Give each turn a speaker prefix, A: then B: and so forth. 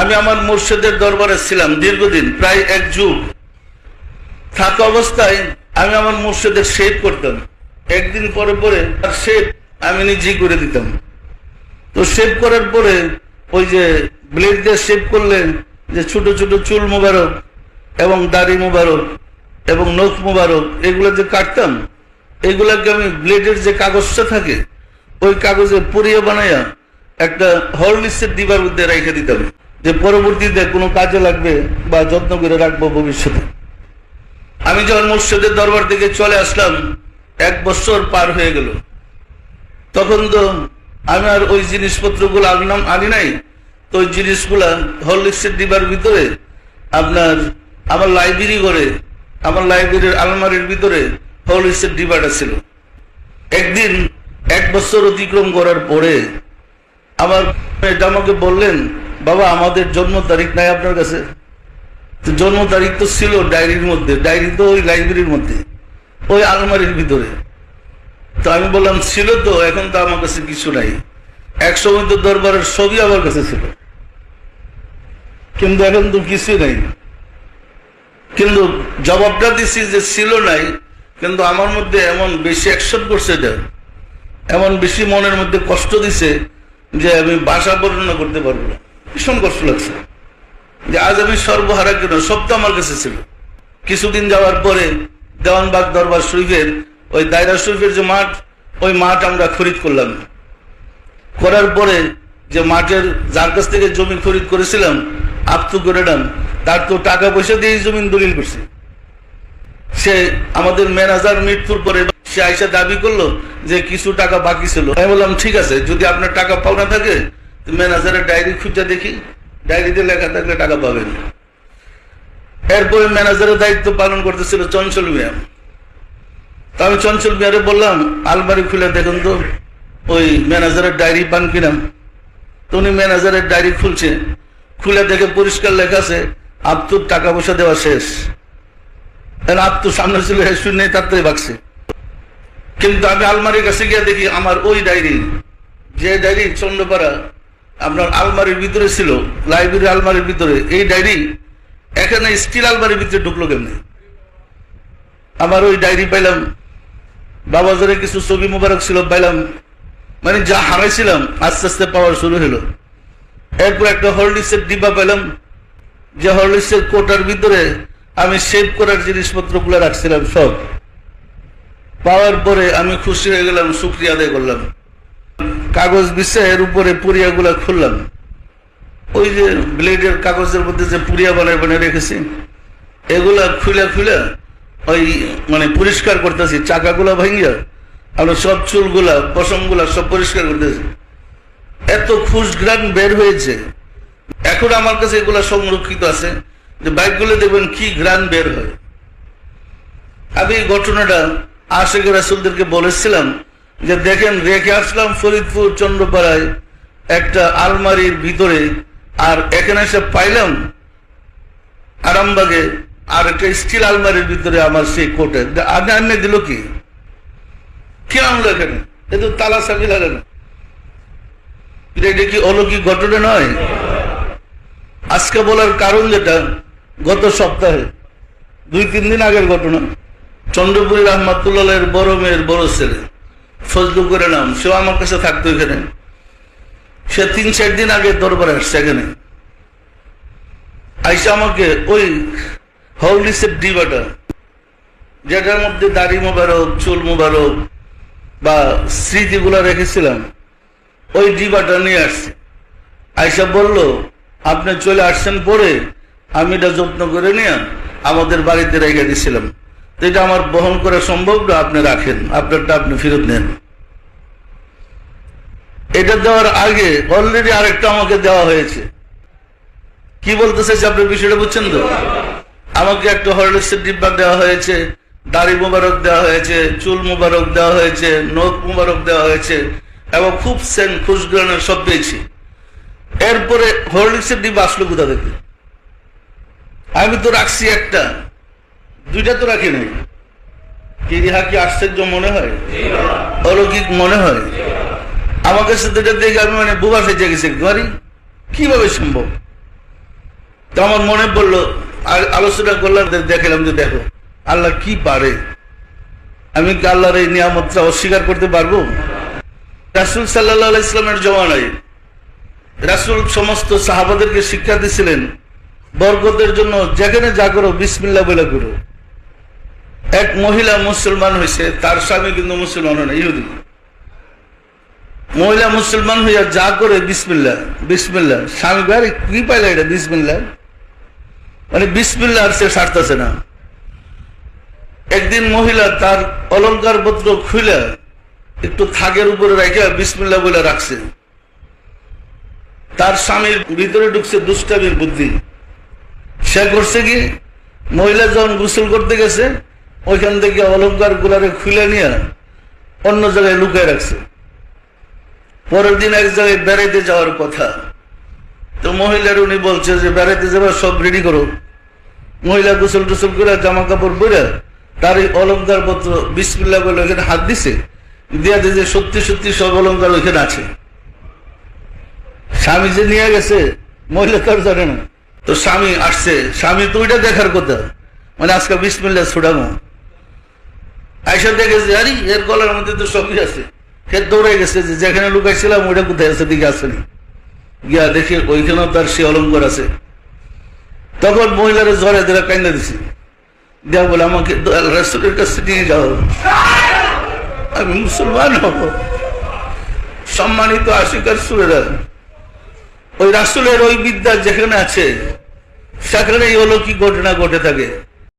A: আমি আমার মুর্শিদের দরবারে ছিলাম দীর্ঘদিন, প্রায় এক যুগ। থাকা অবস্থায় আমি আমার মুর্শিদের শেভ করতাম। একদিন পরে পরে তার শেভ আমি নিজেই করে দিতাম। তো শেভ করার পরে ওই যে ব্লেড দিয়ে শেভ করলে যে ছোট ছোট চুল মোবারক এবং দাড়ি মোবারক এবং নখ মোবারক, এগুলো যে কাটতাম, এগুলাকে আমি ব্লেডের যে কাগজটা থাকে, ওই কাগজে পুড়িয়ে বানাইয়া একটা হরলিক্সের ডিবার মধ্যে রেখে দিতাম। যে পরবর্তীতে কোনো কাজে লাগবে বা যত্ন করে রাখব ভবিষ্যতে। আমি যখন মুর্শিদের দরবার থেকে চলে আসলাম, এক বছর পার হয়ে গেল। তখন তো আমি আর ওই জিনিসপত্রগুলো আনলাম, আনি নাই। তো ওই জিনিসগুলা হরলিক্সের ডিবার ভিতরে আপনার আমার লাইব্রেরি করে আমার লাইব্রেরির আলমারির ভিতরে হরলিক্সের ডিবাটা ছিল। একদিন এক বছর অতিক্রম করার পরে আমার এটা আমাকে বললেন বাবা, আমাদের জন্ম তারিখ নাই আপনার কাছে? তো জন্ম তারিখ তো ছিল ডায়েরির মধ্যে, ডায়েরি তো ওই লাইব্রেরির মধ্যে, ওই আলমারির ভিতরে। তো আমি বললাম, ছিল তো, এখন তো আমার কাছে কিছু নাই। এক সময় তো দরবারের ছবি আমার কাছে ছিল। কিন্তু এখন তো কিছু নাই। কিন্তু জবাবটা দিছি যে ছিল নাই, কিন্তু আমার মধ্যে এমন বেশি অ্যাকশন করছে এটা এমন বেশি মনের মধ্যে কষ্ট দিছে যে আমি বাসা বর্ণনা করতে পারব না। কষ্ট লাগছে। যে আজ আমি সর্বহারা কেন সব আমার কাছে ছিল। কিছুদিন যাওয়ার পরে দেওয়ানবাগ দরবার শরীফের ওই দায়রা শরীফের যে মাঠ, ওই মাঠ আমরা খরিদ করলাম। করার পরে যে মাঠের যার কাছ থেকে জমি খরিদ করেছিলাম, আপতু করে নাম তার তো টাকা পয়সা দিয়ে জমিন দলিল করছে। সে আমাদের ম্যানেজার মৃত্যুর পরে সে আইসা দাবি করল যে কিছু টাকা বাকি ছিল। আমি বললাম, ঠিক আছে, যদি আপনার টাকা পাওনা থাকে ম্যানেজারের ডায়েরি খুঁজে দেখি, ডায়েরিতে লেখা থাকলে টাকা পাবেন। এরপরে ম্যানেজারের দায়িত্ব পালন করতেছিল চঞ্চল মিয়া তা আমি চঞ্চল মিয়ারে বললাম, আলমারি খুলে দেখুন তো, ওই ম্যানেজারের ডায়েরি পান কিনা। তো উনি ম্যানেজারের ডায়েরি খুলছে, খুলে দেখে পরিষ্কার লেখা আছে আপ্তুর টাকা পয়সা দেওয়া শেষ। আপ্তু সামনে ছিল শুনে তাড়াতাড়ি ভাগছে। কিন্তু আমি আলমারির কাছে গিয়ে দেখি, আমার ওই ডায়েরি, যে ডায়েরি চন্দ্রপাড়া আপনার আলমারির ভিতরে ছিল লাইব্রেরি আলমারির ভিতরে, এই ডায়েরি এখানে স্টিল আলমারির ভিতরে ঢুকলো কেমনি? আমার ওই ডায়েরি পাইলাম, বাবাজারে কিছু ছবি মোবারক ছিল পাইলাম মানে যা হারাইছিলাম, আস্তে আস্তে পাওয়া শুরু হলো। এরপর একটা হরলিক্সের ডিব্বা পেলাম যে হরলিক্সের কোটার ভিতরে আমি সেভ করার জিনিসপত্র জিনিসপত্রগুলো রাখছিলাম সব। পাওয়ার পরে আমি খুশি হয়ে গেলাম, শুক্রিয়া আদায় করলাম। কাগজ বিছে এর উপরে পুরিয়াগুলা খুললাম। ওই যে ব্লেডের কাগজের মধ্যে যে পুরিয়া বানায় বানিয়ে রেখেছি, এগুলা খুলে খুলে ওই মানে পরিষ্কার করতেছি, চাকাগুলা ভাঙিয়া আমরা সব চুলগুলা, পশমগুলা সব পরিষ্কার করতেছি। এত খুশ গ্রান বের হয়েছে। এখন আমার কাছে এগুলা সংরক্ষিত আছে যে বাইকগুলো দেখবেন কি গ্রান বের হয়। আমি এই ঘটনাটা আশেখ রাসুলদেরকে বলেছিলাম যে দেখেন, রেখে আসলাম ফরিদপুর চন্দ্রপাড়ায় একটা আলমারির ভিতরে, আর এখানে এসে পাইলাম আরামবাগে আর একটা স্টিল আলমারির ভিতরে আমার সেই কোটে। আনে আনে দিল কি? কি আনলো এখানে? এ তো তালা চাবি লাগানো এটা কি অলৌকিক ঘটনা নয়? আজকে বলার কারণ যেটা, গত সপ্তাহে, দুই, তিন দিন আগের ঘটনা। চন্দ্রপুরী রহমাতুল্লাহ বড় মেয়ের বড় ছেলে। ফজলু করে নাম, সেও আমার কাছে থাকতো এখানে। সে তিন, চার দিন আগে দরবারে আসছে এখানে। আইসা আমাকে ওই হরলিক্সের ডিবাটা, যেটার মধ্যে দাড়ি মোবারক, চুল মোবারক বা স্মৃতিগুলো রেখেছিলাম, ওই ডিবাটা নিয়ে আসছে। আইসা বলল, আপনি চলে আসছেন পরে, আমি এটা যত্ন করে নিয়ে আমাদের বাড়িতে রেখে দিয়েছিলাম এটা আমার বহন করা সম্ভব না, আপনি রাখেন। আপনারটা আপনি ফেরত নেন। এটা দেওয়ার আগে অলরেডি আরেকটা আমাকে দেওয়া হয়েছে। কি বলতে চাইছে আপনি বিষয়টা বুঝছেন তো? আমাকে একটা হরলিক্সের ডিব্বা দেওয়া হয়েছে, দাড়ি মোবারক দেওয়া হয়েছে, চুল মোবারক দেওয়া হয়েছে, নখ মোবারক দেওয়া হয়েছে, এবং খুব সেন খুশগ্রানের সব পেয়েছি। এরপরে হরলিক্সের ডিব্বা আসলো কোথা থেকে? আমি তো রাখছি একটা। দুইটা তো রাখি নাই। রিহা কি আশ্চর্য মনে হয়? অলৌকিক মনে হয়? আমার কাছে দুইটা দেখে আমি মানে বুবা ফেজে গেছি একবারই কীভাবে সম্ভব? তো আমার মনে পড়ল আলোচনা করলাম দেখালাম যে দেখো, আল্লাহ কি পারে? আমি কি আল্লাহর এই নিয়ামতটা অস্বীকার করতে পারব? রাসুল সাল্লাহ ইসলামের জমানায় রাসুল সমস্ত সাহাবাদেরকে শিক্ষা দিয়েছিলেন বরকতের জন্য যেখানে যা করো বিসমিল্লা বলে করো। এক মহিলা মুসলমান হয়েছে তার স্বামী কিন্তু মুসলমান হয় না, ইহুদি। মহিলা মুসলমান হইয়া যা করে বিসমিল্লা বিসমিল্লা স্বামী আরে, কি পাইলে এটা বিসমিল্লা মানে বিসমিল্লা আর সে সারতেছে না। একদিন মহিলা তার অলংকার পত্র খুলে একটু থাকের উপরে রেখে বিসমিল্লা বলে রাখছে। তার স্বামীর ভিতরে ঢুকছে দুষ্টামির বুদ্ধি। সে করছে কি? মহিলা যখন গোসল করতে গেছে ওইখান থেকে অলংকার গুলারে খুলে নিয়ে অন্য জায়গায় লুকিয়ে রাখছে। পরের দিন এক জায়গায় বেড়াইতে যাওয়ার কথা। তো মহিলার উনি বলছে যে, বেড়াইতে যাবার সব রেডি করো। মহিলা গোসল টোসল করে জামা কাপড় পরে তার এই অলঙ্কার পত্র বিসমিল্লা বলে ওখানে হাত দিছে। দিয়ে যে সত্যি সত্যি, সব অলঙ্কার ওইখানে আছে। স্বামী যে নিয়ে গেছে, মহিলা তার জানে না। তো স্বামী আসছে। স্বামী তো ওইটা দেখার কথা। মানে আজকে বিসমিল্লা ছুটামো আইসা দেখেছে আরে, এর গলার মধ্যে তো সবই আছে। সে দৌড়ে গেছে যে, যেখানে লুকাইছিলাম, ওইটা কোথায় আছে, দিকে আসেনি। গিয়া দেখে ওইখানেও তার সে অলঙ্কার আছে। তখন মহিলারা জ্বরে দিলা কান্দা দিছে। দেয়া বলে, আমাকে রাসুলের কাছে নিয়ে যাও। আমি মুসলমান হব। সম্মানিত আশিকার সুরেরা, ওই রাসুলের ওই বিদ্যা যেখানে আছে সেখানে এই অলৌকিক ঘটনা ঘটে থাকে।